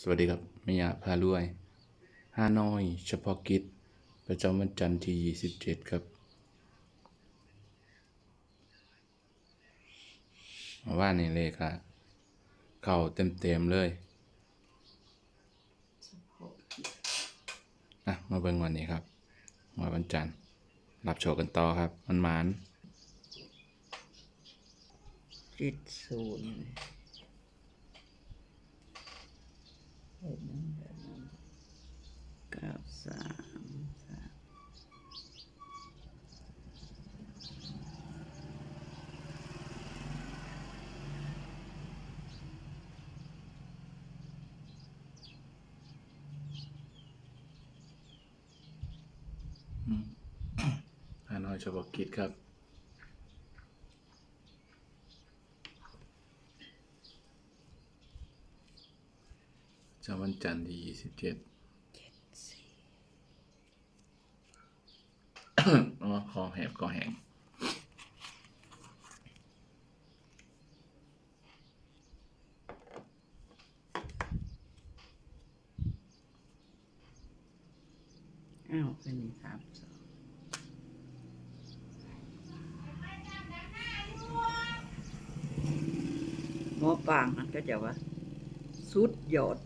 สวัสดีครับเมียพารวยห้าน้อย เฉพาะกิจ ประจำวันจันทร์ที่ 27 ครับว่านี่เลยค่ะ เข้าเต็ม ๆ เลยอะมาเบิ่งวันนี้ครับวันวันจันทร์ รับโชว์กันต่อครับ มันหมานจิตศูนย์เอ็ดหนึ่งแปดหนึ่ง เก้าสามสามห้าน้อยเฉพาะกิจครับจำวันจันทร์ที่27เจ็ดสี่ อ๋อ คอแหบคอแห้งอ้าวเป็นนี่สามสองหมอปางนั่นก็จะว่า สุดยอด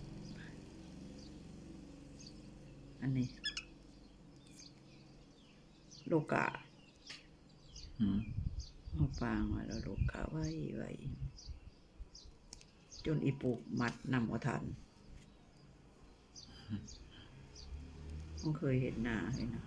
อันนี้ ลกาอืมหมอปางว่าแล้วโลกาไว้ไว้จนอีปูกมัดนำเอาทันผมเคยเห็นหน้าเลยนะ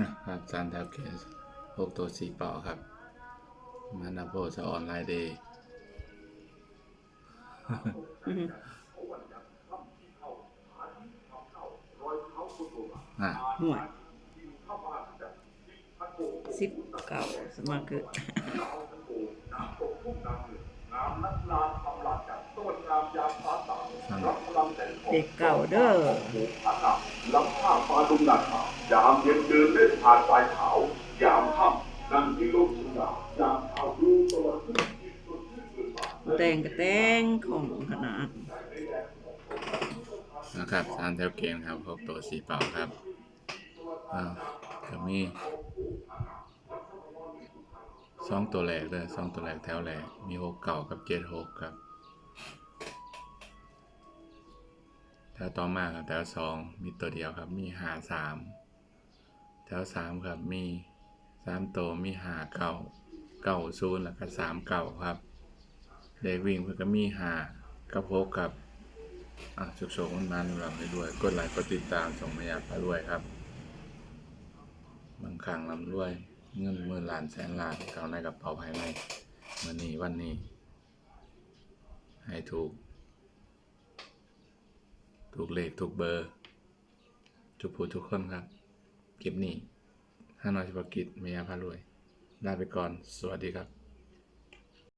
นะครับจานแถวเกสหกตัวสีเป่าครับมานาโบจะออนไลน์เดย์อะห่วยสิบเก่าสมัครคือเด็กเก่าเด้อ ยามเย็นเดินเล่นผ่านสายขาว ยามค่ำนั่งที่ลมสุดายามเช้าดูตะวันขึ้นจิตสดชื่นเบิกบานแต่งกระแต่งของขนาดนะครับจานแถวเกมครับหกตัวสีเป่าครับอ่าก็มีสองตัวแรกเลยสองตัวแรกแถวแรกมีหกเก่ากับเจ็ดหกครับแถวต่อมาครับแถวสองมีตัวเดียวครับมีหาสาม แถวสามครับมีสามตัวมีหาเก่าเก่าศูนย์แล้วก็สามเก่าครับเด็กวิ่งเพื่อก็มีหากับกับอะชุกโชคมันมาหนุนหลังไปด้วยกดไลค์กดติดตามส่งมาอยากไปด้วยครับ บางครั้งลำด้วยเงินหมื่นล้านแสนล้านเข้าในกระเป๋าภายในวันนี้วันนี้ ให้ถูก ถูกเลขถูกเบอร์ทุกผู้ทุกคนครับ คลิปนี้ห้าน้อยเฉพาะกิจเมียพารวยลาไปก่อน สวัสดีครับ